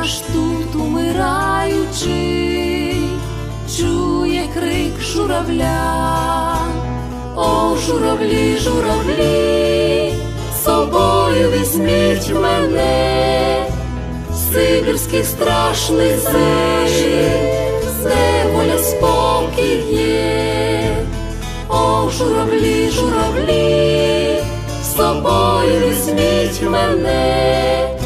аж тут умираючи, чує крик журавля, о, журавлі, журавлі, собою візьміть мене, Сибірський страшний зей, де воля спокій є, о, журавлі, журавлі, собою візьміть мене,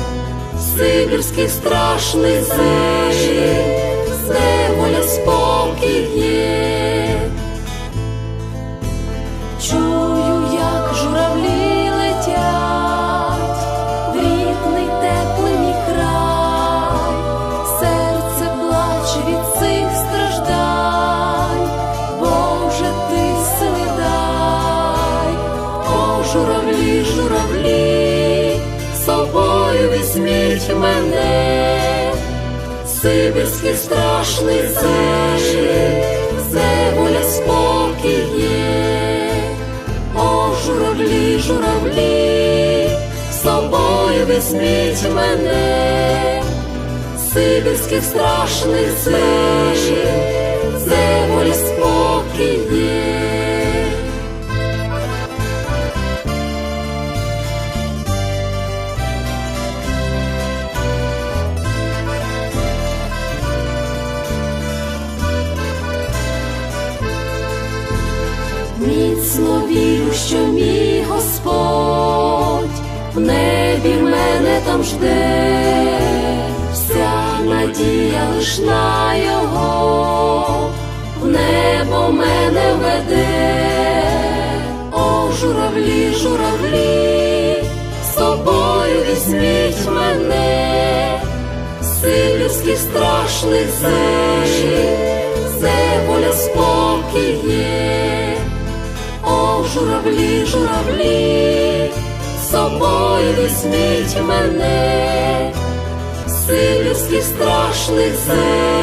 Сибірський страшний зей, де воля спокій візьміть мене, Сибірський страшний зей, де воля. О, журавлі, журавлі, з собою візьміть мене, Сибірських страшних зей, де Міцно вірю, що мій Господь в небі мене там жде, вся надія лиш на його, в небо мене веде, о, журавлі, журавлі, собою візьміть мене, Сибірський страшний зей, це воля журавлі, журавлі, собою візьміть мене, Сибірський страшний зей,